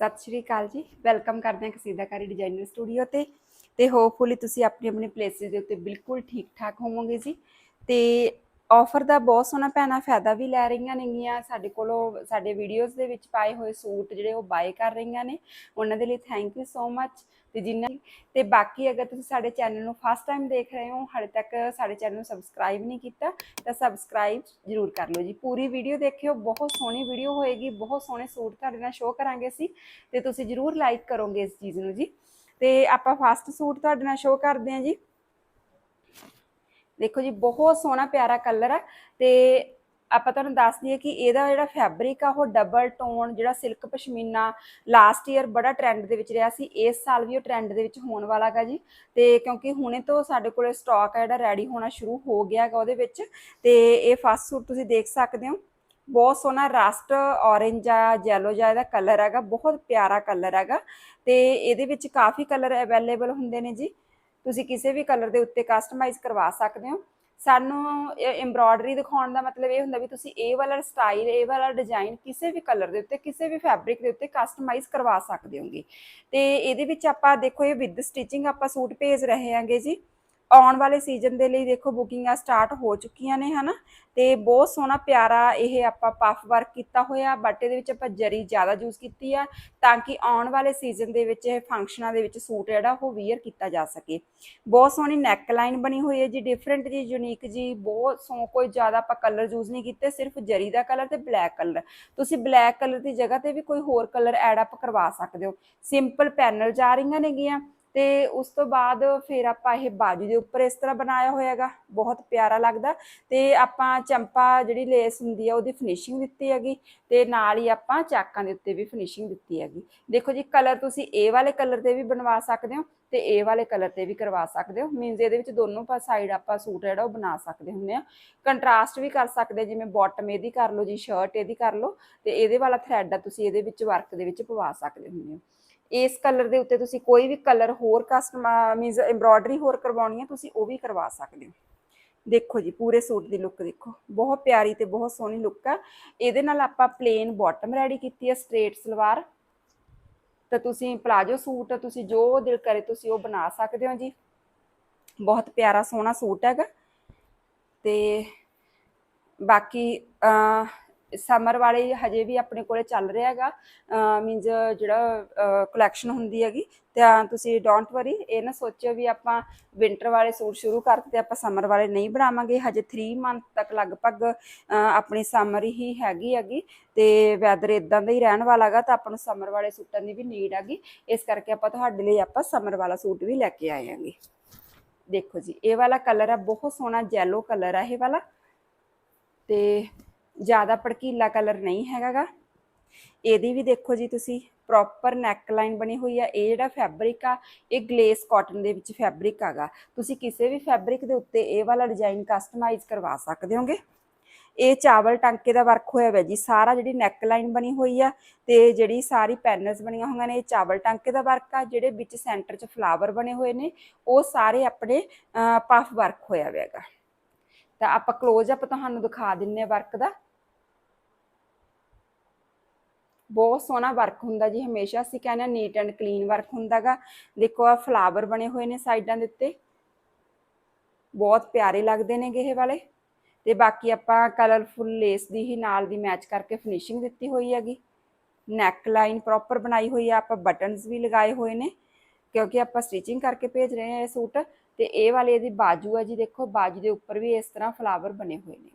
ਸਤਿ ਸ਼੍ਰੀ ਅਕਾਲ ਜੀ। ਵੈਲਕਮ ਕਰਦੇ ਹਾਂ ਕਸੀਦਾਕਾਰੀ ਡਿਜ਼ਾਈਨਰ ਸਟੂਡੀਓ ਤੇ। ਤੇ ਹੋਪਫੁਲੀ ਤੁਸੀਂ ਆਪਣੀ ਆਪਣੀ ਪਲੇਸਿਸ ਦੇ ਉੱਤੇ ਬਿਲਕੁਲ ਠੀਕ ਠਾਕ ਹੋਵੋਗੇ ਜੀ। ਤੇ ਆਫਰ ਦਾ ਬਹੁਤ ਸੋਹਣਾ ਭੈਣਾਂ ਫਾਇਦਾ ਵੀ ਲੈ ਰਹੀਆਂ ਨੇਗੀਆਂ। ਸਾਡੇ ਕੋਲੋਂ ਸਾਡੇ ਵੀਡੀਓਜ਼ ਦੇ ਵਿੱਚ ਪਾਏ ਹੋਏ ਸੂਟ ਜਿਹੜੇ ਉਹ ਬਾਏ ਕਰ ਰਹੀਆਂ ਨੇ। ਉਹਨਾਂ ਦੇ ਲਈ ਥੈਂਕ ਯੂ ਸੋ ਮੱਚ ਤੇ ਜਿਨ੍ਹਾਂ ਤੇ ਬਾਕੀ ਅਗਰ ਤੁਸੀਂ ਸਾਡੇ ਚੈਨਲ ਨੂੰ ਫਸਟ ਟਾਈਮ ਦੇਖ ਰਹੇ ਹੋ, ਹਾਲੇ ਤੱਕ ਸਾਡੇ ਚੈਨਲ ਨੂੰ ਸਬਸਕ੍ਰਾਈਬ ਨਹੀਂ ਕੀਤਾ, ਤਾਂ ਸਬਸਕ੍ਰਾਈਬ ਜ਼ਰੂਰ ਕਰ ਲਓ ਜੀ। ਪੂਰੀ ਵੀਡੀਓ ਦੇਖਿਓ, ਬਹੁਤ ਸੋਹਣੀ ਵੀਡੀਓ ਹੋਏਗੀ, ਬਹੁਤ ਸੋਹਣੇ ਸੂਟ ਤੁਹਾਡੇ ਨਾਲ ਸ਼ੋਅ ਕਰਾਂਗੇ ਅਸੀਂ, ਤੇ ਤੁਸੀਂ ਜ਼ਰੂਰ ਲਾਈਕ ਕਰੋਗੇ ਇਸ ਚੀਜ਼ ਨੂੰ ਜੀ। ਤੇ ਆਪਾਂ ਫਸਟ ਸੂਟ ਤੁਹਾਡੇ ਨਾਲ ਸ਼ੋਅ ਕਰਦੇ ਹਾਂ ਜੀ। ਦੇਖੋ ਜੀ, ਬਹੁਤ ਸੋਹਣਾ ਪਿਆਰਾ ਕਲਰ ਹੈ ਤੇ ਆਪਾਂ ਤੁਹਾਨੂੰ ਦੱਸ ਦਈਏ ਕਿ ਇਹਦਾ ਜਿਹੜਾ ਫੈਬਰਿਕ ਆ, ਉਹ ਡਬਲ ਟੋਨ ਜਿਹੜਾ ਸਿਲਕ ਪਸ਼ਮੀਨਾ ਲਾਸਟ ਈਅਰ ਬੜਾ ਟ੍ਰੈਂਡ ਦੇ ਵਿੱਚ ਰਿਹਾ ਸੀ, ਇਸ ਸਾਲ ਵੀ ਉਹ ਟ੍ਰੈਂਡ ਦੇ ਵਿੱਚ ਹੋਣ ਵਾਲਾ ਗਾ ਜੀ। ਤੇ ਕਿਉਂਕਿ ਹੁਣੇ ਤੋਂ ਸਾਡੇ ਕੋਲੇ ਸਟਾਕ ਆ, ਜਿਹੜਾ ਰੈਡੀ ਹੋਣਾ ਸ਼ੁਰੂ ਹੋ ਗਿਆ ਹੈਗਾ ਉਹਦੇ ਵਿੱਚ। ਤੇ ਇਹ ਫਸਟ ਸੂਟ ਤੁਸੀਂ ਦੇਖ ਸਕਦੇ ਹੋ। ਬਹੁਤ ਸੋਹਣਾ ਰਸਟ ਔਰੇਂਜ ਆ ਜੈਲੋ ਜਿਹਾ ਇਹਦਾ ਕਲਰ ਹੈਗਾ, ਬਹੁਤ ਪਿਆਰਾ ਕਲਰ ਹੈਗਾ। ਤੇ ਇਹਦੇ ਵਿੱਚ ਕਾਫੀ ਕਲਰ ਅਵੇਲੇਬਲ ਹੁੰਦੇ ਨੇ ਜੀ। ਤੁਸੀਂ ਕਿਸੇ ਵੀ ਕਲਰ ਦੇ ਉੱਤੇ ਕਸਟਮਾਈਜ਼ ਕਰਵਾ ਸਕਦੇ ਹੋ। ਸਾਨੂੰ ਐਮਬ੍ਰੋਇਡਰੀ ਦਿਖਾਉਣ ਦਾ ਮਤਲਬ ਇਹ ਹੁੰਦਾ ਵੀ ਤੁਸੀਂ ਇਹ ਵਾਲਾ ਸਟਾਈਲ ਇਹ ਵਾਲਾ ਡਿਜ਼ਾਈਨ ਕਿਸੇ ਵੀ ਕਲਰ ਦੇ ਉੱਤੇ, ਕਿਸੇ ਵੀ ਫੈਬਰਿਕ ਦੇ ਉੱਤੇ ਕਸਟਮਾਈਜ਼ ਕਰਵਾ ਸਕਦੇ ਹੋਗੇ। ਤੇ ਇਹਦੇ ਵਿੱਚ ਆਪਾਂ ਦੇਖੋ ਇਹ ਵਿਦ ਸਟਿਚਿੰਗ ਆਪਾਂ ਸੂਟ ਭੇਜ ਰਹੇ ਹਾਂਗੇ ਜੀ। ਆਉਣ ਵਾਲੇ ਸੀਜ਼ਨ ਦੇ ਲਈ ਦੇਖੋ ਬੁਕਿੰਗਾਂ ਸਟਾਰਟ ਹੋ ਚੁੱਕੀਆਂ ਨੇ, ਹਨਾ? ਤੇ ਬਹੁਤ ਸੋਹਣਾ ਪਿਆਰਾ ਇਹ ਆਪਾਂ ਪਫ ਵਰਕ ਕੀਤਾ ਹੋਇਆ ਬਟ ਇਹਦੇ ਵਿੱਚ ਆਪਾਂ ਜਰੀ ਜ਼ਿਆਦਾ ਯੂਜ਼ ਕੀਤੀ ਆ ਤਾਂ ਕਿ ਆਉਣ ਵਾਲੇ ਸੀਜ਼ਨ ਦੇ ਵਿੱਚ ਇਹ ਫੰਕਸ਼ਨਾਂ ਦੇ ਵਿੱਚ ਸੂਟ ਜਿਹੜਾ ਉਹ ਵੇਅਰ ਕੀਤਾ ਜਾ ਸਕੇ। ਬਹੁਤ ਸੋਹਣੀ ਨੈਕ ਲਾਈਨ ਬਣੀ ਹੋਈ ਹੈ ਜੀ ਡਿਫਰੈਂਟ ਜੀ ਯੂਨੀਕ ਜੀ, ਬਹੁਤ ਸੋ ਕੋਈ ਜ਼ਿਆਦਾ ਆਪਾਂ ਕਲਰ ਯੂਜ਼ ਨਹੀਂ ਕੀਤੇ, ਸਿਰਫ ਜਰੀ ਦਾ ਕਲਰ ਤੇ ਬਲੈਕ ਕਲਰ ਤੁਸੀਂ ਬਲੈਕ ਕਲਰ ਦੀ ਜਗ੍ਹਾ ਤੇ ਵੀ ਕੋਈ ਹੋਰ ਕਲਰ ਐਡ ਅਪ ਕਰਵਾ ਸਕਦੇ ਹੋ। ਸਿੰਪਲ ਪੈਨਲ ਜਾ ਰਹੀਆਂ ਨੇਗੀਆਂ। ਤੇ ਉਸ ਤੋਂ ਬਾਅਦ ਫਿਰ ਆਪਾਂ ਇਹ ਬਾਜੂ ਦੇ ਉੱਪਰ ਇਸ ਤਰ੍ਹਾਂ ਬਣਾਇਆ ਹੋਇਆਗਾ, ਬਹੁਤ ਪਿਆਰਾ ਲੱਗਦਾ। ਤੇ ਆਪਾਂ ਚੰਪਾ ਜਿਹੜੀ ਲੇਸ ਹੁੰਦੀ ਆ, ਉਹਦੀ ਫਿਨਿਸ਼ਿੰਗ ਦਿੱਤੀ ਹੈਗੀ ਤੇ ਨਾਲ ਹੀ ਆਪਾਂ ਚਾਕਾਂ ਦੇ ਉੱਤੇ ਵੀ ਫਿਨਿਸ਼ਿੰਗ ਦਿੱਤੀ ਹੈਗੀ। ਦੇਖੋ ਜੀ ਕਲਰ ਤੁਸੀਂ ਇਹ ਵਾਲੇ ਕਲਰ ਤੇ ਵੀ ਬਣਵਾ ਸਕਦੇ ਹੋ ਤੇ ਇਹ ਵਾਲੇ ਕਲਰ ਤੇ ਵੀ ਕਰਵਾ ਸਕਦੇ ਹੋ। ਮੀਨਸ ਇਹਦੇ ਵਿੱਚ ਦੋਨੋਂ ਪਾ ਸਾਈਡ ਆਪਾਂ ਸੂਟ ਜਿਹੜਾ ਉਹ ਬਣਾ ਸਕਦੇ ਹੁੰਦੇ ਆ। ਕੰਟਰਾਸਟ ਵੀ ਕਰ ਸਕਦੇ ਜਿਵੇਂ ਬਾਟਮ ਇਹਦੀ ਕਰ ਲਓ ਜੀ ਸ਼ਰਟ ਇਹਦੀ ਕਰ ਲਓ ਤੇ ਇਹਦੇ ਵਾਲਾ ਥਰੈਡ ਆ ਤੁਸੀਂ ਇਹਦੇ ਵਿੱਚ ਵਰਕ ਦੇ ਵਿੱਚ ਪਵਾ ਸਕਦੇ ਹੁੰਦੇ ਹੋ। ਇਸ ਕਲਰ ਦੇ ਉੱਤੇ ਤੁਸੀਂ ਕੋਈ ਵੀ ਕਲਰ ਹੋਰ ਕਸਟਮਾ ਮੀਨਸ ਐਮਬ੍ਰੋਇਡਰੀ ਹੋਰ ਕਰਵਾਉਣੀ ਹੈ, ਤੁਸੀਂ ਉਹ ਵੀ ਕਰਵਾ ਸਕਦੇ ਹੋ। ਦੇਖੋ ਜੀ, ਪੂਰੇ ਸੂਟ ਦੀ ਲੁੱਕ ਦੇਖੋ। ਬਹੁਤ ਪਿਆਰੀ ਤੇ ਬਹੁਤ ਸੋਹਣੀ ਲੁੱਕ ਆ। ਇਹਦੇ ਨਾਲ ਆਪਾਂ ਪਲੇਨ ਬਾਟਮ ਰੈਡੀ ਕੀਤੀ ਹੈ ਸਟ੍ਰੇਟ ਸਲਵਾਰ। ਤਾਂ ਤੁਸੀਂ ਪਲਾਜੋ ਸੂਟ, ਤੁਸੀਂ ਜੋ ਦਿਲ ਕਰੇ ਤੁਸੀਂ ਉਹ ਬਣਾ ਸਕਦੇ ਹੋ ਜੀ। ਬਹੁਤ ਪਿਆਰਾ ਸੋਹਣਾ ਸੂਟ ਹੈਗਾ। ਤੇ ਬਾਕੀ ਸਮਰ ਵਾਲੇ ਹਜੇ ਵੀ ਆਪਣੇ ਕੋਲੇ ਚੱਲ ਰਿਹਾ ਹੈਗਾ ਮੀਨਜ਼ ਜਿਹੜਾ ਕਲੈਕਸ਼ਨ ਹੁੰਦੀ ਹੈਗੀ, ਤਾਂ ਤੁਸੀਂ ਡੋਂਟ ਵਰੀ ਇਹ ਨਾ ਸੋਚਿਓ ਵੀ ਆਪਾਂ ਵਿంటర్ ਵਾਲੇ ਸੂਟ ਸ਼ੁਰੂ ਕਰਤੇ ਤੇ ਆਪਾਂ ਸਮਰ ਵਾਲੇ ਨਹੀਂ ਬਣਾਵਾਂਗੇ, ਹਜੇ 3 ਮੰਥ ਤੱਕ ਲਗਭਗ ਆਪਣੀ ਸਮਰ ਹੀ ਹੈਗੀ ਹੈਗੀ, ਤੇ ਵੈਦਰ ਇਦਾਂ ਦਾ ਹੀ ਰਹਿਣ ਵਾਲਾ ਹੈਗਾ, ਤਾਂ ਆਪਾਂ ਨੂੰ ਸਮਰ ਵਾਲੇ ਸੂਟਾਂ ਦੀ ਵੀ ਨੀਡ ਹੈਗੀ, ਇਸ ਕਰਕੇ ਆਪਾਂ ਤੁਹਾਡੇ ਲਈ ਆਪਾਂ ਸਮਰ ਵਾਲਾ ਸੂਟ ਵੀ ਲੈ ਕੇ ਆਏ ਆਂਗੇ ਦੇਖੋ ਜੀ, ਇਹ ਵਾਲਾ ਕਲਰ ਆ, ਬਹੁਤ ਸੋਹਣਾ ਜੈਲੋ ਕਲਰ ਆ ਇਹ ਵਾਲਾ, ਤੇ ਜ਼ਿਆਦਾ ਭੜਕੀਲਾ ਕਲਰ ਨਹੀਂ ਹੈਗਾਗਾ। ਇਹਦੀ ਵੀ ਦੇਖੋ ਜੀ ਤੁਸੀਂ ਪ੍ਰੋਪਰ ਨੈਕ ਲਾਈਨ ਬਣੀ ਹੋਈ ਆ। ਇਹ ਜਿਹੜਾ ਫੈਬਰਿਕ ਆ, ਇਹ ਗਲੇਸ ਕਾਟਨ ਦੇ ਵਿੱਚ ਫੈਬਰਿਕ ਆਗਾ। ਤੁਸੀਂ ਕਿਸੇ ਵੀ ਫੈਬਰਿਕ ਦੇ ਉੱਤੇ ਇਹ ਵਾਲਾ ਡਿਜ਼ਾਈਨ ਕਸਟਮਾਈਜ਼ ਕਰਵਾ ਸਕਦੇ ਹੋਗੇ। ਇਹ ਚਾਵਲ ਟਾਂਕੇ ਦਾ ਵਰਕ ਹੋਇਆ ਹੋਇਆ ਜੀ। ਸਾਰਾ ਜਿਹੜੀ ਨੈਕ ਲਾਈਨ ਬਣੀ ਹੋਈ ਆ ਤੇ ਜਿਹੜੀ ਸਾਰੀ ਪੈਨਲਸ ਬਣੀਆਂ ਹੋਈਆਂ ਨੇ, ਇਹ ਚਾਵਲ ਟਾਂਕੇ ਦਾ ਵਰਕ ਆ। ਜਿਹੜੇ ਵਿੱਚ ਸੈਂਟਰ 'ਚ ਫਲਾਵਰ ਬਣੇ ਹੋਏ ਨੇ, ਉਹ ਸਾਰੇ ਆਪਣੇ ਪਫ ਵਰਕ ਹੋਇਆ ਹੋਇਆਗਾ ਤਾਂ ਆਪਾਂ ক্লোਜ਼ ਅਪ ਤੁਹਾਨੂੰ ਦਿਖਾ ਦਿੰਨੇ ਆ ਵਰਕ ਦਾ। ਬਹੁਤ ਸੋਹਣਾ ਵਰਕ ਹੁੰਦਾ ਜੀ, ਹਮੇਸ਼ਾ ਅਸੀਂ ਕਹਿੰਦੇ ਆ ਨੀਟ ਐਂਡ ਕਲੀਨ ਵਰਕ ਹੁੰਦਾਗਾ ਦੇਖੋ ਆ ਫਲਾਵਰ ਬਣੇ ਹੋਏ ਨੇ ਸਾਈਡਾਂ ਦੇ ਉੱਤੇ। ਬਹੁਤ ਪਿਆਰੇ ਲੱਗਦੇ ਨੇਗੇ ਇਹ ਵਾਲੇ। ਤੇ ਬਾਕੀ ਆਪਾਂ ਕਲਰਫੁੱਲ ਲੇਸ ਦੀ ਹੀ ਨਾਲ ਦੀ ਮੈਚ ਕਰਕੇ ਫਿਨਿਸ਼ਿੰਗ ਦਿੱਤੀ ਹੋਈ ਹੈਗੀ। ਨੈਕ ਲਾਈਨ ਪ੍ਰੋਪਰ ਬਣਾਈ ਹੋਈ ਆ, ਆਪਾਂ ਬਟਨਸ ਵੀ ਲਗਾਏ ਹੋਏ ਨੇ, ਕਿਉਂਕਿ ਆਪਾਂ ਸਟਿਚਿੰਗ ਕਰਕੇ ਭੇਜ ਰਹੇ ਹਾਂ ਇਹ ਸੂਟ। ਤੇ ਇਹ ਵਾਲੇ ਇਹਦੀ ਬਾਜੂ ਆ ਜੀ, ਦੇਖੋ, ਬਾਜੂ ਦੇ ਉੱਪਰ ਵੀ ਇਸ ਤਰ੍ਹਾਂ ਫਲਾਵਰ ਬਣੇ ਹੋਏ ਨੇ।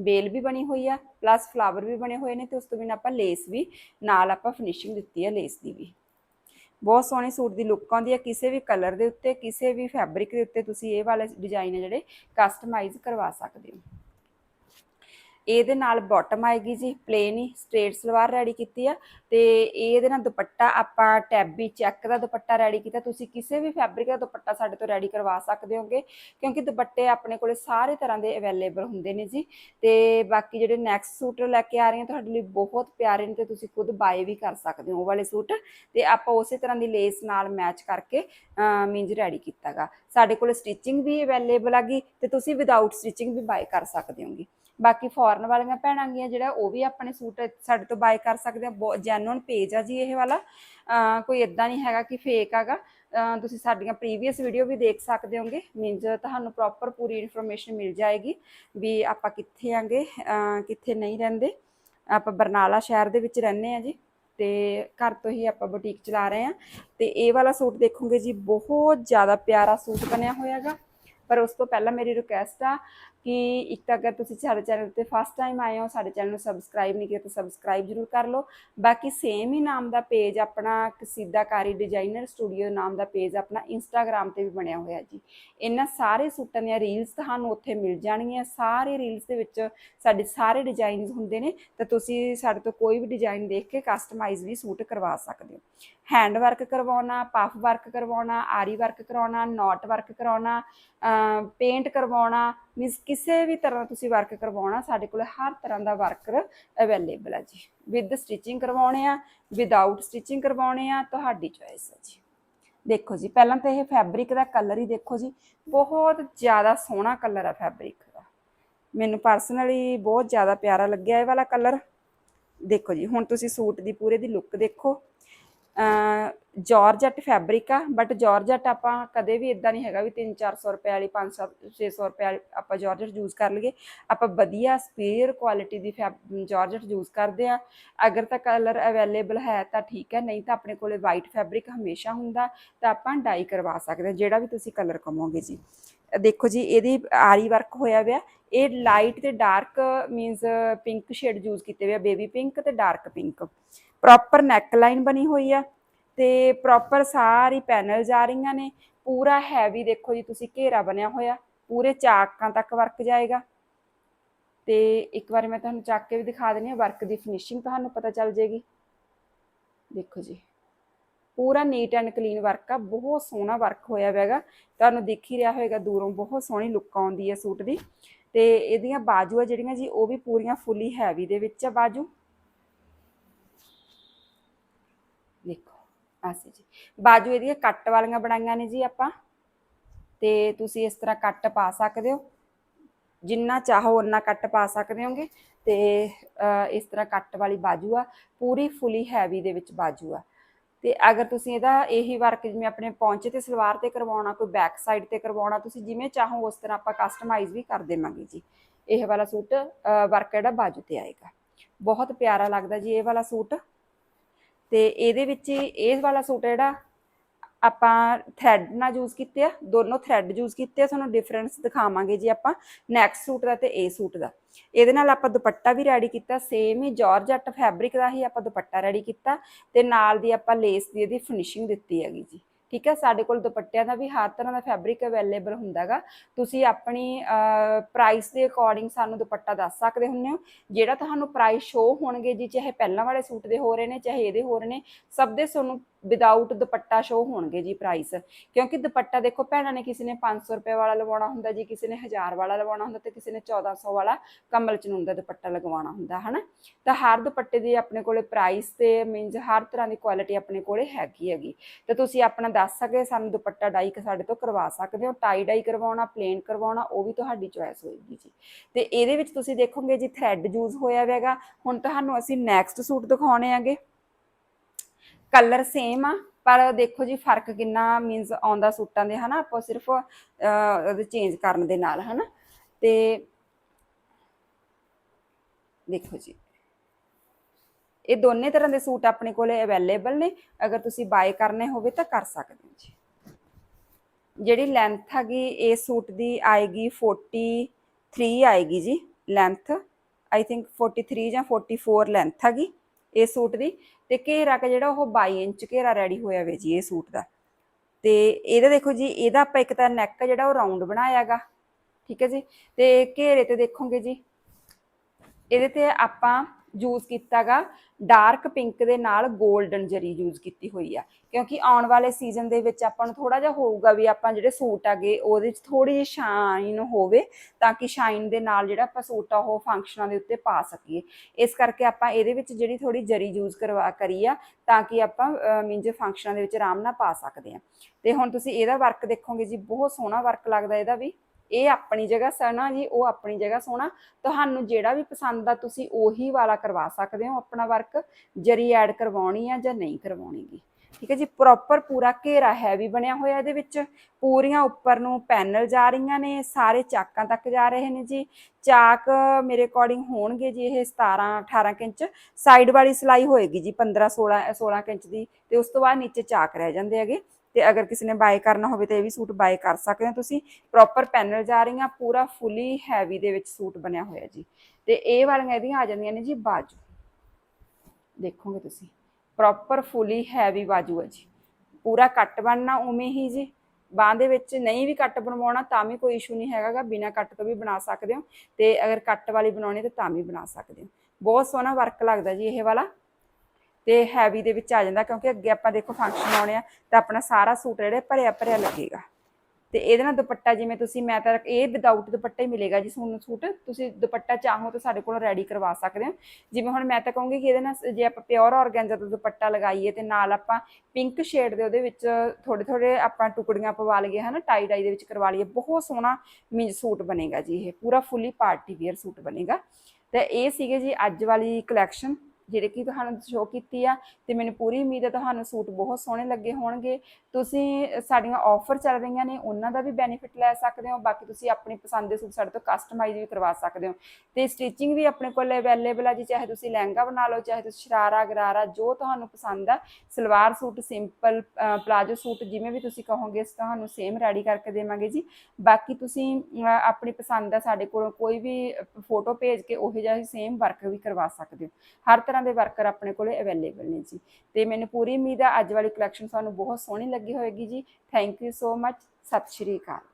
ਬੇਲ ਵੀ ਬਣੀ ਹੋਈ ਆ ਪਲੱਸ ਫਲਾਵਰ ਵੀ ਬਣੇ ਹੋਏ ਨੇ ਤੇ ਉਸ ਤੋਂ ਬਿਨਾਂ ਆਪਾਂ ਲੇਸ ਵੀ, ਨਾਲ ਆਪਾਂ ਫਿਨਿਸ਼ਿੰਗ ਦਿੱਤੀ ਆ ਲੇਸ ਦੀ ਵੀ। ਬਹੁਤ ਸੋਹਣੇ ਸੂਟ ਦੀ ਲੁੱਕ ਆਉਂਦੀ ਹੈ ਕਿਸੇ ਵੀ ਕਲਰ ਦੇ ਉੱਤੇ, ਕਿਸੇ ਵੀ ਫੈਬਰਿਕ ਦੇ ਉੱਤੇ ਤੁਸੀਂ ਇਹ ਵਾਲੇ ਡਿਜ਼ਾਈਨ ਹੈ ਜਿਹੜੇ ਕਸਟਮਾਈਜ਼ ਕਰਵਾ ਸਕਦੇ ਹੋ। ਇਹਦੇ ਨਾਲ ਬਾਟਮ ਆਏਗੀ ਜੀ ਪਲੇਨ ਹੀ ਸਟ੍ਰੇਟ ਸਲਵਾਰ ਰੈਡੀ ਕੀਤੀ ਆ, ਤੇ ਇਹਦੇ ਨਾਲ ਦੁਪੱਟਾ ਆਪਾਂ ਟੈਬੀ ਚੈੱਕ ਦਾ ਦੁਪੱਟਾ ਰੈਡੀ ਕੀਤਾ, ਤੁਸੀਂ ਕਿਸੇ ਵੀ ਫੈਬਰਿਕ ਦਾ ਦੁਪੱਟਾ ਸਾਡੇ ਤੋਂ ਰੈਡੀ ਕਰਵਾ ਸਕਦੇ ਹੋਗੇ, ਕਿਉਂਕਿ ਦੁਪੱਟੇ ਆਪਣੇ ਕੋਲੇ ਸਾਰੇ ਤਰ੍ਹਾਂ ਦੇ ਅਵੇਲੇਬਲ ਹੁੰਦੇ ਨੇ ਜੀ, ਤੇ ਬਾਕੀ ਜਿਹੜੇ ਨੈਕਸਟ ਸੂਟ ਲੈ ਕੇ ਆ ਰਹੇ ਹਾਂ ਤੁਹਾਡੇ ਲਈ ਬਹੁਤ ਪਿਆਰੇ ਨੇ, ਤੇ ਤੁਸੀਂ ਖੁਦ ਬਾਏ ਵੀ ਕਰ ਸਕਦੇ ਹੋ ਉਹ ਵਾਲੇ ਸੂਟ, ਤੇ ਆਪਾਂ ਉਸੇ ਤਰ੍ਹਾਂ ਦੀ ਲੇਸ ਨਾਲ ਮੈਚ ਕਰਕੇ ਮੀਨਜ ਰੈਡੀ ਕੀਤਾਗਾ। ਸਾਡੇ ਕੋਲ ਸਟਿਚਿੰਗ ਵੀ ਅਵੇਲੇਬਲ ਹੈਗੀ ਤੇ ਤੁਸੀਂ ਵਿਦਆਊਟ ਸਟਿਚਿੰਗ ਵੀ ਬਾਏ ਕਰ ਸਕਦੇ ਹੋਗੇ। ਬਾਕੀ ਫੋਰਨ ਵਾਲੀਆਂ ਭੈਣਾਂ ਗੀਆਂ ਜਿਹੜਾ ਉਹ ਵੀ ਆਪਣੇ ਸੂਟ ਸਾਡੇ ਤੋਂ ਬਾਏ ਕਰ ਸਕਦੇ ਆ, ਬਹੁਤ ਜੈਨੂਨ ਪੇਜ ਆ ਜੀ ਇਹ ਵਾਲਾ। ਕੋਈ ਇਦਾਂ ਨਹੀਂ ਹੈਗਾ ਕਿ ਫੇਕ ਹੈਗਾ। ਅਹ ਤੁਸੀਂ ਸਾਡੀਆਂ ਪ੍ਰੀਵੀਅਸ ਵੀਡੀਓ ਵੀ ਦੇਖ ਸਕਦੇ ਹੋਗੇ। ਮੀਨਸ ਤੁਹਾਨੂੰ ਪ੍ਰੋਪਰ ਪੂਰੀ ਇਨਫੋਰਮੇਸ਼ਨ ਮਿਲ ਜਾਏਗੀ ਵੀ ਆਪਾਂ ਕਿੱਥੇ ਆਂਗੇ ਕਿੱਥੇ ਨਹੀਂ ਰਹਿੰਦੇ। ਆਪਾਂ ਬਰਨਾਲਾ ਸ਼ਹਿਰ ਦੇ ਵਿੱਚ ਰਹਿੰਦੇ ਆ ਜੀ, ਤੇ ਘਰ ਤੋਂ ਹੀ ਆਪਾਂ ਬੁਟੀਕ ਚਲਾ ਰਹੇ ਆ। ਤੇ ਇਹ ਵਾਲਾ ਸੂਟ ਦੇਖੋਗੇ ਜੀ, ਬਹੁਤ ਜ਼ਿਆਦਾ ਪਿਆਰਾ ਸੂਟ ਬਣਿਆ ਹੋਇਆਗਾ ਪਰ ਉਸ ਤੋਂ ਪਹਿਲਾਂ ਮੇਰੀ ਰਿਕੁਐਸਟ ਆ ਕਿ ਇੱਕ ਤਾਂ ਅਗਰ ਤੁਸੀਂ ਸਾਡੇ ਚੈਨਲ ਤੇ ਫਸਟ ਟਾਈਮ ਆਏ ਹੋ, ਸਾਡੇ ਚੈਨਲ ਨੂੰ ਸਬਸਕ੍ਰਾਈਬ ਨਹੀਂ ਕੀਤਾ ਤਾਂ ਸਬਸਕ੍ਰਾਈਬ ਜ਼ਰੂਰ ਕਰ ਲਓ। ਬਾਕੀ ਸੇਮ ਹੀ ਨਾਮ ਦਾ ਪੇਜ ਆਪਣਾ ਕਸੀਦਾਕਾਰੀ ਡਿਜ਼ਾਈਨਰ ਸਟੂਡੀਓ ਨਾਮ ਦਾ ਪੇਜ ਆਪਣਾ ਇੰਸਟਾਗ੍ਰam ਤੇ ਵੀ ਬਣਿਆ ਹੋਇਆ ਜੀ। ਇਹਨਾਂ ਸਾਰੇ ਸੂਟਾਂ ਦੀਆਂ ਰੀਲਸ ਤੁਹਾਨੂੰ ਉੱਥੇ ਮਿਲ ਜਾਣਗੀਆਂ। ਸਾਰੇ ਰੀਲਸ ਦੇ ਵਿੱਚ ਸਾਡੇ ਸਾਰੇ ਡਿਜ਼ਾਈਨਸ ਹੁੰਦੇ ਨੇ ਤਾਂ ਤੁਸੀਂ ਸਾਡੇ ਤੋਂ ਕੋਈ ਵੀ ਡਿਜ਼ਾਈਨ ਦੇਖ ਕੇ ਕਸਟਮਾਈਜ਼ ਵੀ ਸੂਟ ਕਰਵਾ ਸਕਦੇ ਹੋ। ਹੈਂਡ ਵਰਕ ਕਰਵਾਉਣਾ ਪਫ ਵਰਕ ਕਰਵਾਉਣਾ, ਆਰੀ ਵਰਕ ਕਰਾਉਣਾ ਨੋਟ ਵਰਕ ਕਰਾਉਣਾ ਪੇਂਟ ਕਰਵਾਉਣਾ ਮੀਨਸ ਕਿਸੇ ਵੀ ਤਰ੍ਹਾਂ ਤੁਸੀਂ ਵਰਕ ਕਰਵਾਉਣਾ, ਸਾਡੇ ਕੋਲ ਹਰ ਤਰ੍ਹਾਂ ਦਾ ਵਰਕਰ ਅਵੇਲੇਬਲ ਹੈ ਜੀ। ਵਿਦ ਸਟਿਚਿੰਗ ਕਰਵਾਉਣੇ ਆ ਵਿਦਆਊਟ ਸਟਿਚਿੰਗ ਕਰਵਾਉਣੇ ਆ, ਤੁਹਾਡੀ ਚੋਇਸ ਹੈ ਜੀ। ਦੇਖੋ ਜੀ, ਪਹਿਲਾਂ ਤਾਂ ਇਹ ਫੈਬਰਿਕ ਦਾ ਕਲਰ ਹੀ ਦੇਖੋ ਜੀ। ਬਹੁਤ ਜ਼ਿਆਦਾ ਸੋਹਣਾ ਕਲਰ ਆ ਫੈਬਰਿਕ ਦਾ। ਮੈਨੂੰ ਪਰਸਨਲੀ ਬਹੁਤ ਜ਼ਿਆਦਾ ਪਿਆਰਾ ਲੱਗਿਆ ਇਹ ਵਾਲਾ ਕਲਰ ਦੇਖੋ ਜੀ, ਹੁਣ ਤੁਸੀਂ ਸੂਟ ਦੀ ਪੂਰੇ ਦੀ ਲੁੱਕ ਦੇਖੋ। ਜਾਰਜਟ ਫੈਬਰਿਕ ਆ ਬਟ ਜਾਰਜਟ ਆਪਾਂ ਕਦੇ ਵੀ ਇਦਾਂ ਨਹੀਂ ਹੈਗਾ ਵੀ 3-400 ਰੁਪਏ ਵਾਲੀ 500-600 ਰੁਪਏ ਵਾਲੀ ਆਪਾਂ ਜਾਰਜਟ ਯੂਜ਼ ਕਰ ਲਈਏ। ਆਪਾਂ ਵਧੀਆ ਸਪੀਅਰ ਕੁਆਲਿਟੀ ਦੀ ਜਾਰਜਟ ਯੂਜ਼ ਕਰਦੇ ਆ। ਅਗਰ ਤਾਂ ਕਲਰ ਅਵੇਲੇਬਲ ਹੈ ਤਾਂ ਠੀਕ ਹੈ, ਨਹੀਂ ਤਾਂ ਆਪਣੇ ਕੋਲੇ ਵਾਈਟ ਫੈਬਰਿਕ ਹਮੇਸ਼ਾ ਹੁੰਦਾ, ਤਾਂ ਆਪਾਂ ਡਾਈ ਕਰਵਾ ਸਕਦੇ ਹਾਂ, ਜਿਹੜਾ ਵੀ ਤੁਸੀਂ ਕਲਰ ਕਮੋਗੇ ਜੀ। ਦੇਖੋ ਜੀ, ਇਹਦੀ ਆਰੀ ਵਰਕ ਹੋਇਆ ਹੋਇਆ ਇਹ ਲਾਈਟ ਤੇ dark means pink shade use ਕੀਤੇ ਹੋਏ ਆ ਬੇਬੀ ਪਿੰਕ ਤੇ dark pink proper neck line ਬਣੀ ਹੋਈ ਆ ਤੇ ਪ੍ਰੋਪਰ ਸਾਰੀ ਪੈਨਲ ਜਾ ਰਹੀਆਂ ਨੇ। ਪੂਰਾ ਹੈਵੀ ਦੇਖੋ ਜੀ, ਤੁਸੀਂ ਘੇਰਾ ਬਣਿਆ ਹੋਇਆ, ਪੂਰੇ ਚਾਕਾਂ ਤੱਕ ਵਰਕ ਜਾਏਗਾ। ਤੇ ਇੱਕ ਵਾਰ ਮੈਂ ਤੁਹਾਨੂੰ ਚੱਕ ਕੇ ਵੀ ਦਿਖਾ ਦਿੰਦੀ ਹਾਂ ਵਰਕ ਦੀ ਫਿਨਿਸ਼ਿੰਗ ਤੁਹਾਨੂੰ ਪਤਾ ਚੱਲ ਜੇਗੀ ਦੇਖੋ ਜੀ, ਪੂਰਾ ਨੀਟ ਐਂਡ ਕਲੀਨ ਵਰਕ ਆ, ਬਹੁਤ ਸੋਹਣਾ ਵਰਕ ਹੋਇਆ ਹੋਇਆਗਾ ਤੁਹਾਨੂੰ ਦਿਖ ਹੀ ਰਿਹਾ ਹੋਵੇਗਾ ਦੂਰੋਂ ਬਹੁਤ ਸੋਹਣੀ ਲੁੱਕ ਆਉਂਦੀ ਹੈ ਸੂਟ ਦੀ। ਤੇ ਇਹਦੀਆਂ ਬਾਜੂ ਆ ਜਿਹੜੀਆਂ ਜੀ, ਉਹ ਵੀ ਪੂਰੀਆਂ ਫੁੱਲੀ ਹੈਵੀ ਦੇ ਵਿੱਚ ਆ ਬਾਜੂ। ਦੇਖੋ ਆਸੇ ਜੀ। ਬਾਜੂ ਇਹਦੀਆਂ ਕੱਟ ਵਾਲੀਆਂ ਬਣਾਈਆਂ ਨੇ ਜੀ ਆਪਾਂ। ਤੇ ਤੁਸੀਂ ਇਸ ਤਰ੍ਹਾਂ ਕੱਟ ਪਾ ਸਕਦੇ ਹੋ। ਜਿੰਨਾ ਚਾਹੋ ਉਨਾ ਕੱਟ ਪਾ ਸਕਦੇ ਹੋਗੇ। ਤੇ ਇਸ ਤਰ੍ਹਾਂ ਕੱਟ ਵਾਲੀ ਬਾਜੂ ਆ। ਪੂਰੀ ਫੁੱਲੀ ਹੈਵੀ ਦੇ ਵਿੱਚ ਬਾਜੂ ਆ। ਤੇ ਅਗਰ ਤੁਸੀਂ ਇਹਦਾ ਇਹੀ ਵਰਕ ਜਿਵੇਂ ਆਪਣੇ ਪੌਂਚੇ ਤੇ ਸਲਵਾਰ ਤੇ ਕਰਵਾਉਣਾ, ਕੋਈ ਬੈਕ ਸਾਈਡ ਤੇ ਕਰਵਾਉਣਾ, ਤੁਸੀਂ ਜਿਵੇਂ ਚਾਹੋ ਉਸ ਤਰ੍ਹਾਂ ਆਪਾਂ ਕਸਟਮਾਈਜ਼ ਵੀ ਕਰ ਦੇਵਾਂਗੇ ਜੀ। ਇਹ ਵਾਲਾ ਸੂਟ ਵਰਕ ਜਿਹੜਾ ਬਾਜੂ ਤੇ ਆਏਗਾ। ਬਹੁਤ ਪਿਆਰਾ ਲੱਗਦਾ ਜੀ ਇਹ ਵਾਲਾ ਸੂਟ। ਤੇ ਇਹਦੇ ਵਿੱਚ ਇਹ ਵਾਲਾ ਸੂਟ ਜਿਹੜਾ ਆਪਾਂ ਥ੍ਰੈਡ ਨਾਲ ਯੂਜ਼ ਕੀਤੇ ਆ, ਦੋਨੋਂ ਥ੍ਰੈਡ ਯੂਜ਼ ਕੀਤੇ ਆ, ਤੁਹਾਨੂੰ ਡਿਫਰੈਂਸ ਦਿਖਾਵਾਂਗੇ ਜੀ ਆਪਾਂ ਨੈਕਸਟ ਸੂਟ ਦਾ ਤੇ ਇਹ ਸੂਟ ਦਾ। ਇਹਦੇ ਨਾਲ ਆਪਾਂ ਦੁਪੱਟਾ ਵੀ ਰੈਡੀ ਕੀਤਾ ਸੇਮ ਹੀ ਜਾਰਜਟ ਫੈਬਰਿਕ ਦਾ ਹੀ ਆਪਾਂ ਦੁਪੱਟਾ ਰੈਡੀ ਕੀਤਾ ਤੇ ਨਾਲ ਦੀ ਆਪਾਂ ਲੇਸ ਦੀ ਇਹਦੀ ਫਿਨਿਸ਼ਿੰਗ ਦਿੱਤੀ ਹੈਗੀ ਜੀ। ਠੀਕ ਹੈ, ਸਾਡੇ ਕੋਲ ਦੁਪੱਟਿਆਂ ਦਾ ਵੀ ਹਰ ਤਰ੍ਹਾਂ ਦਾ ਫੈਬਰਿਕ ਅਵੇਲੇਬਲ ਹੁੰਦਾਗਾ। ਤੁਸੀਂ ਆਪਣੀ ਪ੍ਰਾਈਸ ਦੇ ਅਕੋਰਡਿੰਗ ਸਾਨੂੰ ਦੁਪੱਟਾ ਦੱਸ ਸਕਦੇ ਹੁੰਦੇ ਹੋ। ਜਿਹੜਾ ਤੁਹਾਨੂੰ ਪ੍ਰਾਈਸ ਸ਼ੋ ਹੋਣਗੇ ਜੀ, ਚਾਹੇ ਪਹਿਲਾਂ ਵਾਲੇ ਸੂਟ ਦੇ ਹੋ ਰਹੇ ਨੇ, ਚਾਹੇ ਇਹਦੇ ਹੋ ਰਹੇ ਨੇ, ਸਭ ਦੇ ਤੁਹਾਨੂੰ ਵਿਦਆਊਟ ਦੁਪੱਟਾ ਸ਼ੋ ਹੋਣਗੇ ਜੀ ਪ੍ਰਾਈਸ ਕਿਉਂਕਿ ਦੁਪੱਟਾ ਦੇਖੋ, ਭੈਣਾਂ ਨੇ ਕਿਸੇ ਨੇ 500 ਰੁਪਏ ਵਾਲਾ ਲਵਾਉਣਾ ਹੁੰਦਾ ਜੀ, ਕਿਸੇ ਨੇ 1000 ਵਾਲਾ ਲਵਾਉਣਾ ਹੁੰਦਾ ਤੇ ਕਿਸੇ ਨੇ 1400 ਵਾਲਾ ਕਮਲ ਚਨੂਨ ਦਾ ਦੁਪੱਟਾ ਲਗਵਾਉਣਾ ਹੁੰਦਾ, ਹਨਾ? ਤਾਂ ਹਰ ਦੁਪੱਟੇ ਦੀ ਆਪਣੇ ਕੋਲੇ ਪ੍ਰਾਈਸ ਤੇ ਮੀਨਸ ਹਰ ਤਰ੍ਹਾਂ ਦੀ ਕੁਆਲਿਟੀ ਆਪਣੇ ਕੋਲੇ ਹੈਗੀ ਹੈਗੀ। ਤੇ ਤੁਸੀਂ ਆਪਣਾ ਦੱਸ ਸਕਦੇ ਸਾਨੂੰ ਦੁਪੱਟਾ ਡਾਈ ਸਾਡੇ ਤੋਂ ਕਰਵਾ ਸਕਦੇ ਹੋ। ਟਾਈ ਡਾਈ ਕਰਵਾਉਣਾ, ਪਲੇਨ ਕਰਵਾਉਣਾ, ਉਹ ਵੀ ਤੁਹਾਡੀ ਚੋਇਸ ਹੋਏਗੀ ਜੀ। ਤੇ ਇਹਦੇ ਵਿੱਚ ਤੁਸੀਂ ਦੇਖੋਗੇ ਜੀ ਥ੍ਰੈਡ ਯੂਜ਼ ਹੋਇਆ ਹੋਵੇਗਾ ਹੁਣ ਤੁਹਾਨੂੰ ਅਸੀਂ ਨੈਕਸਟ ਸੂਟ ਦਿਖਾਉਣੇ ਆਗੇ ਕਲਰ ਸੇਮ ਆ, ਪਰ ਦੇਖੋ ਜੀ ਫ਼ਰਕ ਕਿੰਨਾ ਮੀਨਸ ਆਉਂਦਾ ਸੂਟਾਂ ਦੇ, ਹਨਾ? ਆਪਾਂ ਸਿਰਫ ਉਹਦੇ ਚੇਂਜ ਕਰਨ ਦੇ ਨਾਲ, ਹਨਾ? ਤੇ ਦੇਖੋ ਜੀ। ਇਹ ਦੋਨੇ ਤਰ੍ਹਾਂ ਦੇ ਸੂਟ ਆਪਣੇ ਕੋਲੇ ਅਵੇਲੇਬਲ ਨੇ। ਅਗਰ ਤੁਸੀਂ ਬਾਏ ਕਰਨੇ ਹੋਵੇ ਤਾਂ ਕਰ ਸਕਦੇ ਹੋ ਜੀ। ਜਿਹੜੀ ਲੈਂਥ ਹੈਗੀ, ਇਹ ਸੂਟ ਦੀ ਆਏਗੀ 43 ਆਏਗੀ ਜੀ ਲੈਂਥ ਆਈ ਥਿੰਕ 43 ਜਾਂ 44 ਲੈਂਥ ਹੈਗੀ ਇਹ ਸੂਟ ਦੀ। ਤੇ ਘੇਰਾ ਕਿ ਜਿਹੜਾ ਉਹ 22 ਇੰਚ ਘੇਰਾ ਰੈਡੀ ਹੋਇਆ ਵੇ ਜੀ ਇਹ ਸੂਟ ਦਾ। ਤੇ ਇਹਦਾ ਦੇਖੋ ਜੀ, ਇਹਦਾ ਆਪਾਂ ਇੱਕ ਤਾਂ ਨੈਕ ਜਿਹੜਾ ਉਹ ਰਾਉਂਡ ਬਣਾਇਆਗਾ, ਠੀਕ ਹੈ ਜੀ। ਤੇ ਘੇਰੇ ਤੇ ਦੇਖੋਗੇ ਜੀ, ਇਹਦੇ ਤੇ ਆਪਾਂ ਯੂਜ਼ ਕੀਤਾਗਾ। ਡਾਰਕ ਪਿੰਕ ਦੇ ਨਾਲ 골ਡਨ ਜਰੀ ਯੂਜ਼ ਕੀਤੀ ਹੋਈ ਆ। ਕਿਉਂਕਿ ਆਉਣ ਵਾਲੇ ਸੀਜ਼ਨ ਦੇ ਵਿੱਚ ਆਪਾਂ ਨੂੰ ਥੋੜਾ ਜਿਹਾ ਹੋਊਗਾ ਵੀ ਆਪਾਂ ਜਿਹੜੇ ਸੂਟ ਆਗੇ ਉਹਦੇ ਵਿੱਚ ਥੋੜੀ ਜਿਹੀ ਸ਼ਾਈਨ ਹੋਵੇ ਤਾਂ ਕਿ ਸ਼ਾਈਨ ਦੇ ਨਾਲ ਜਿਹੜਾ ਆਪਾਂ ਸੂਟ ਆ, ਉਹ ਫੰਕਸ਼ਨਾਂ ਦੇ ਉੱਤੇ ਪਾ ਸਕੀਏ। ਇਸ ਕਰਕੇ ਆਪਾਂ ਇਹਦੇ ਵਿੱਚ ਜਿਹੜੀ ਥੋੜੀ ਜਰੀ ਯੂਜ਼ ਕਰਵਾ ਕਰੀ ਆ, ਤਾਂ ਕਿ ਆਪਾਂ ਮੀਨਜ ਫੰਕਸ਼ਨਾਂ ਦੇ ਵਿੱਚ ਆਰਾਮ ਨਾਲ ਪਾ ਸਕਦੇ ਆ। ਤੇ ਹੁਣ ਤੁਸੀਂ ਇਹਦਾ ਵਰਕ ਦੇਖੋਗੇ ਜੀ, ਬਹੁਤ ਸੋਹਣਾ ਵਰਕ ਲੱਗਦਾ ਇਹਦਾ ਵੀ। ਇਹ ਆਪਣੀ ਜਗ੍ਹਾ ਸੋਹਣਾ ਜੀ, ਉਹ ਆਪਣੀ ਜਗ੍ਹਾ ਸੋਹਣਾ। ਤੁਹਾਨੂੰ ਜਿਹੜਾ ਵੀ ਪਸੰਦ ਆ, ਤੁਸੀਂ ਉਹੀ ਵਾਲਾ ਕਰਵਾ ਸਕਦੇ ਹੋ ਆਪਣਾ ਵਰਕ ਜਰੀ ਐਡ ਕਰਵਾਉਣੀ ਆ ਜਾਂ ਨਹੀਂ ਕਰਵਾਉਣੀ ਠੀਕ ਹੈ ਜੀ ਪ੍ਰੋਪਰ ਪੂਰਾ ਘੇਰਾ ਹੈਵੀ ਬਣਿਆ ਹੋਇਆ ਇਹਦੇ ਵਿੱਚ। ਪੂਰੀਆਂ ਉੱਪਰ ਨੂੰ ਪੈਨਲ ਜਾ ਰਹੀਆਂ ਨੇ, ਸਾਰੇ ਚਾਕਾਂ ਤੱਕ ਜਾ ਰਹੇ ਨੇ ਜੀ। ਚਾਕ ਮੇਰੇ ਅਕੋਰਡਿੰਗ ਹੋਣਗੇ ਜੀ ਇਹ 17 18 ਇੰਚ। ਸਾਈਡ ਵਾਲੀ ਸਲਾਈ ਹੋਏਗੀ ਜੀ 15 16 16 ਕੁ ਇੰਚ ਦੀ। ਤੇ ਉਸ ਤੋਂ ਬਾਅਦ ਨੀਚੇ ਚਾਕ ਰਹਿ ਜਾਂਦੇ ਹੈਗੇ। ਤੇ ਅਗਰ ਕਿਸੇ ਨੇ ਬਾਏ ਕਰਨਾ ਹੋਵੇ ਤਾਂ ਇਹ ਵੀ ਸੂਟ ਬਾਏ ਕਰ ਸਕਦੇ ਹੋ ਤੁਸੀਂ। ਪ੍ਰੋਪਰ ਪੈਨਲ ਜਾ ਰਹੀਆਂ, ਪੂਰਾ ਫੁੱਲੀ ਹੈਵੀ ਦੇ ਵਿੱਚ ਸੂਟ ਬਣਿਆ ਹੋਇਆ ਜੀ। ਤੇ ਇਹ ਵਾਲੀਆਂ ਇਹਦੀਆਂ ਆ ਜਾਂਦੀਆਂ ਨੇ ਜੀ ਬਾਜੂ। ਦੇਖੋਗੇ ਤੁਸੀਂ ਪ੍ਰੋਪਰ ਫੁੱਲੀ ਹੈਵੀ ਬਾਜੂ ਹੈ ਜੀ। ਪੂਰਾ ਕੱਟ ਬਣਨਾ ਉਵੇਂ ਹੀ ਜੀ। ਬਾਹ ਦੇ ਵਿੱਚ ਨਹੀਂ ਵੀ ਕੱਟ ਬਣਵਾਉਣਾ ਤਾਂ ਵੀ ਕੋਈ ਇਸ਼ੂ ਨਹੀਂ ਹੈਗਾਗਾ, ਬਿਨਾ ਕੱਟ ਤੋਂ ਵੀ ਬਣਾ ਸਕਦੇ ਹੋ। ਤੇ ਅਗਰ ਕੱਟ ਵਾਲੀ ਬਣਾਉਣੀ ਤਾਂ ਤਾਂ ਵੀ ਬਣਾ ਸਕਦੇ ਹੋ। ਬਹੁਤ ਸੋਹਣਾ ਵਰਕ ਲੱਗਦਾ ਜੀ ਇਹ ਵਾਲਾ। ਤੇ ਹੈਵੀ ਦੇ ਵਿੱਚ ਆ ਜਾਂਦਾ ਕਿਉਂਕਿ ਅੱਗੇ ਆਪਾਂ ਦੇਖੋ ਫੰਕਸ਼ਨ ਆਉਣੇ ਆ, ਤਾਂ ਆਪਣਾ ਸਾਰਾ ਸੂਟ ਜਿਹੜੇ ਭਰਿਆ ਭਰਿਆ ਲੱਗੇਗਾ। ਤੇ ਇਹਦੇ ਨਾਲ ਦੁਪੱਟਾ ਜਿਵੇਂ ਤੁਸੀਂ, ਮੈਂ ਤਾਂ ਇਹ ਵਿਦਆਊਟ ਦੁਪੱਟਾ ਹੀ ਮਿਲੇਗਾ ਜੀ ਤੁਹਾਨੂੰ ਸੂਟ। ਤੁਸੀਂ ਦੁਪੱਟਾ ਚਾਹੋ ਤਾਂ ਸਾਡੇ ਕੋਲ ਰੈਡੀ ਕਰਵਾ ਸਕਦੇ ਹੋ। ਜਿਵੇਂ ਹੁਣ ਮੈਂ ਤਾਂ ਕਹੂੰਗੀ ਕਿ ਇਹਦੇ ਨਾਲ ਜੇ ਆਪਾਂ ਪਿਓਰ ਆਰਗੈਂਜ਼ਾ ਦਾ ਦੁਪੱਟਾ ਲਗਾਈਏ ਤੇ ਨਾਲ ਆਪਾਂ ਪਿੰਕ ਸ਼ੇਡ ਦੇ ਉਹਦੇ ਵਿੱਚ ਥੋੜੇ ਥੋੜੇ ਆਪਾਂ ਟੁਕੜੀਆਂ ਪਵਾ ਲਈਏ, ਹਨਾ ਟਾਈ ਡਾਈ ਦੇ ਵਿੱਚ ਕਰਵਾ ਲਈਏ, ਬਹੁਤ ਸੋਹਣਾ ਮੀਨ ਸੂਟ ਬਣੇਗਾ ਜੀ ਇਹ। ਪੂਰਾ ਫੁੱਲੀ ਪਾਰਟੀ ਵੇਅਰ ਸੂਟ ਬਣੇਗਾ। ਤੇ ਇਹ ਸੀਗੇ ਜੀ ਅੱਜ ਵਾਲੀ ਕਲੈਕਸ਼ਨ ਜਿਹੜੇ ਕਿ ਤੁਹਾਨੂੰ ਸ਼ੋਅ ਕੀਤੀ ਆ, ਤੇ ਮੈਨੂੰ ਪੂਰੀ ਉਮੀਦ ਹੈ ਤੁਹਾਨੂੰ ਸੂਟ ਬਹੁਤ ਸੋਹਣੇ ਲੱਗੇ ਹੋਣਗੇ। ਤੁਸੀਂ ਸਾਡੀਆਂ ਆਫਰ ਚੱਲ ਰਹੀਆਂ ਨੇ, ਉਹਨਾਂ ਦਾ ਵੀ ਬੈਨੀਫਿਟ ਲੈ ਸਕਦੇ ਹੋ, ਬਾਕੀ ਤੁਸੀਂ ਆਪਣੀ ਪਸੰਦ ਦੇ ਸੂਟ ਸਾਡੇ ਤੋਂ ਕਸਟਮਾਈਜ਼ ਵੀ ਕਰਵਾ ਸਕਦੇ ਹੋ। ਤੇ ਸਟਿਚਿੰਗ ਵੀ ਆਪਣੇ ਕੋਲ ਅਵੇਲੇਬਲ ਆ ਜੀ, ਚਾਹੇ ਤੁਸੀਂ ਲਹਿੰਗਾ ਬਣਾ ਲਓ, ਚਾਹੇ ਤੁਸੀਂ ਸ਼ਰਾਰਾ, ਗਰਾਰਾ, ਜੋ ਤੁਹਾਨੂੰ ਪਸੰਦ ਆ, salwar suit simple palazzo suit ਜਿਵੇਂ ਵੀ ਤੁਸੀਂ ਕਹੋਗੇ ਤੁਹਾਨੂੰ ਸੇਮ ਰੈਡੀ ਕਰਕੇ ਦੇਵਾਂਗੇ ਜੀ। ਬਾਕੀ ਤੁਸੀਂ ਆਪਣੀ ਪਸੰਦ ਦਾ ਸਾਡੇ ਕੋਲ ਕੋਈ ਵੀ ਫੋਟੋ ਭੇਜ ਕੇ, ਉਹੋ ਜਿਹਾ ਸੇਮ ਵਰਕ ਵੀ ਕਰਵਾ ਸਕਦੇ ਹੋ। ਹਰ ਤਰ੍ਹਾਂ ਦੇ ਵਰਕਰ ਆਪਣੇ ਕੋਲੇ ਅਵੇਲੇਬਲ ਨੇ ਜੀ। ਤੇ ਮੈਨੂੰ ਪੂਰੀ ਉਮੀਦ ਆ ਅੱਜ ਵਾਲੀ ਕਲੈਕਸ਼ਨ ਤੁਹਾਨੂੰ ਬਹੁਤ ਸੋਹਣੀ ਲੱਗੀ ਹੋਵੇਗੀ ਜੀ। ਥੈਂਕ ਯੂ ਸੋ ਮਚ ਸਤਿ ਸ਼੍ਰੀ ਅਕਾਲ।